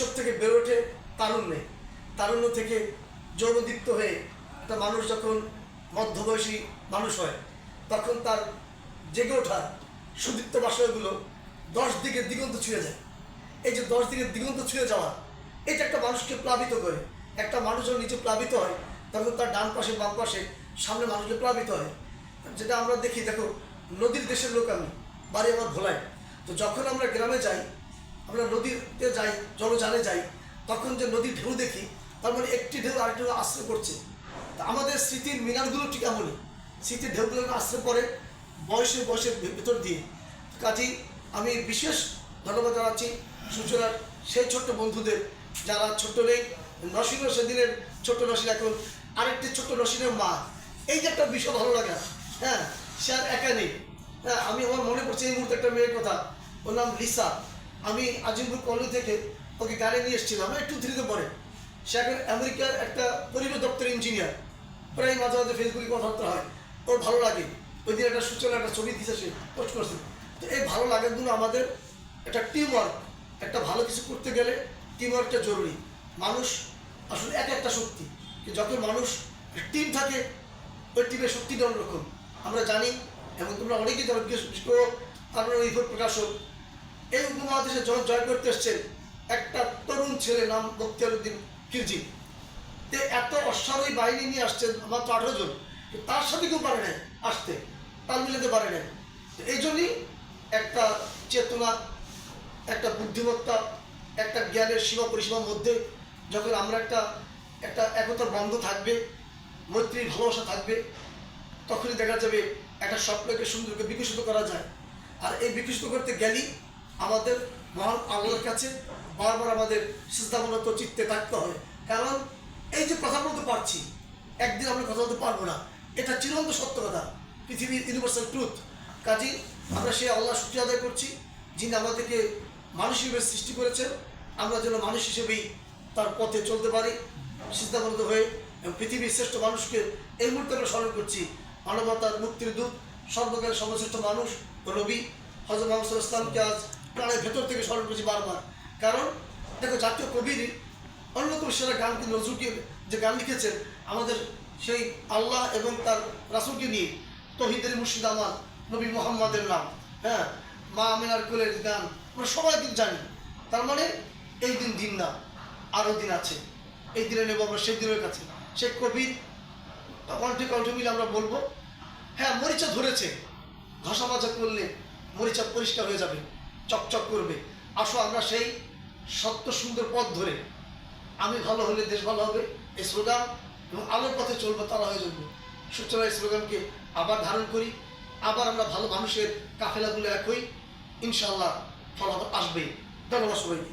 সব থেকে বেড়ে ওঠে তারুণ্যে। তারুণ্য থেকে যৌবদীপ্ত হয়ে একটা মানুষ যখন মধ্যবয়সী মানুষ হয়, তখন তার জেগে ওঠা সুদীপ্ত বাসয়গুলো দশ দিকে দিগন্ত ছুঁয়ে যায়। এই যে দশ দিকে দিগন্ত ছুঁয়ে যাওয়া, এটা একটা মানুষকে প্লাবিত করে। একটা মানুষ যখন নিচে প্লাবিত হয়, তখন তার ডান পাশে, বাম পাশে, সামনে মানুষকে প্লাবিত হয়। যেটা আমরা দেখি, দেখো, নদীর দেশের লোক আমি, বাড়ি আমার ভোলায়। তো যখন আমরা গ্রামে যাই আমরা নদীতে যাই জলযানে যাই, তখন যে নদীর ঢেউ দেখি, তার মানে একটি ঢেউ আরেকটি আশ্রয় করছে। তা আমাদের স্মৃতির মিনারগুলো ঠিক এমনই। স্মৃতির ঢেউগুলো আশ্রয় করে বয়সে বয়সের ভেতর দিয়ে। কাজেই আমি বিশেষ ধন্যবাদ জানাচ্ছি সূচনার সেই ছোট্ট বন্ধুদের, যারা ছোট্ট নেই নসীনও সেদিনের ছোট্ট নসীন এখন আরেকটি ছোট্ট নসীনের মা। এই যে একটা বিষয় ভালো লাগে হ্যাঁ সে আর একা নেই। হ্যাঁ আমি আমার মনে পড়ছে এই মুহূর্তে একটা মেয়ের কথা। ওর নাম লিসা। আমি আজিমপুর কলেজ থেকে ওকে গাড়ি নিয়ে এসেছিলাম একটু থ্রিতে পরে। সে এখন আমেরিকার একটা পরিবেশ দপ্তর ইঞ্জিনিয়ার প্রায় মাঝে মাঝে ফেসবুকে কথাবার্তা হয়। ওর ভালো লাগে। ওই দিন একটা সূচনা একটা ছবি দিছে সে পোস্ট করছে। তো এই ভালো লাগাগুলো আমাদের একটা টিম ওয়ার্ক একটা ভালো কিছু করতে গেলে টিম ওয়ার্কটা জরুরি। মানুষ আসলে এক একটা শক্তি। যত মানুষ টিম থাকে, ওই টিমের শক্তিটা অন্যরকম। আমরা জানি, এবং তোমরা অনেকেই বিশেষ বিশেষ করে, আপনার রিপোর্ট প্রকাশক এই উপমহাদেশে যখন জয় করতে এসছেন একটা তরুণ ছেলে নাম বক্তিয়ার উদ্দিন খিলজি। তে এত অশ্বারোহী বাহিনী নিয়ে আসছেন মাত্র আঠারো জন। তার সাথে কেউ পারে না আসতে, তাল মিলাতে পারে না তো এই জন্যই একটা চেতনা, একটা বুদ্ধিমত্তা, একটা জ্ঞানের সীমা পরিসীমার মধ্যে যখন আমরা একটা একটা একতার বন্ধ থাকবে, মৈত্রীর ভালোবাসা থাকবে, তখনই দেখা যাবে একটা স্বপ্নকে সুন্দরকে বিকশিত করা যায়। আর এই বিকশিত করতে গেলেই আমাদের মহান আল্লাহর কাছে বারবার আমাদের সিদ্ধামূলত চিত্তে থাকতে হবে। কারণ এই যে কথা বলতে পারছি, একদিন আমরা কথা বলতে পারব না। এটা চিরন্ত সত্য কথা। পৃথিবীর ইউনিভার্সাল ট্রুথ কাজী আমরা সেই আল্লাহ শুক্রিয়া আদায় করছি, যিনি আমাদেরকে মানুষ হিসেবে সৃষ্টি করেছেন। আমরা যেন মানুষ হিসেবেই তার পথে চলতে পারি সিদ্ধান্ত হয়ে। এবং পৃথিবীর শ্রেষ্ঠ মানুষকে এই মুহূর্তে আমরা স্মরণ করছি, মানবতার মুক্তির দূত সর্বকালের সর্বশ্রেষ্ঠ মানুষ ও নবী হজরত মোহাম্মদ ইসলামকে আজ প্রাণের ভেতর থেকে স্মরণ করছি বারবার। কারণ, দেখো, জাতীয় কবির অন্যতম সেরা গান কিন্তু নজরুলকে যে গান লিখেছেন, আমাদের সেই আল্লাহ এবং তার রাসুলকে নিয়ে, তহিদের মুর্শিদ আমার, নবী মোহাম্মদের নাম হ্যাঁ? মা আমিনার কোলের গান আমরা সবাই কিন্তু জানি। তার মানে এই দিন দিন না আরও দিন আছে। এই দিনে নেব আমরা, সেই দিনের কাছে। সে কবির কণ্ঠে কণ্ঠ মিলে আমরা বলব হ্যাঁ মরিচা ধরেছে। ঘষা মাজা করলে মরিচা পরিষ্কার হয়ে যাবে। চকচক করবে। আসো আমরা সেই সত্য সুন্দর পথ ধরে। আমি ভালো হলে দেশ ভালো হবে এই স্লোগান এবং আলোর পথে চলবো, তারা হয়ে যাব সুচরা এই স্লোগানকে আবার ধারণ করি। আবার আমরা ভালো মানুষের কাফেলাগুলো এক হই ইনশাল্লাহ ফলাফল আসবেই। ধন্যবাদ সবাইকে।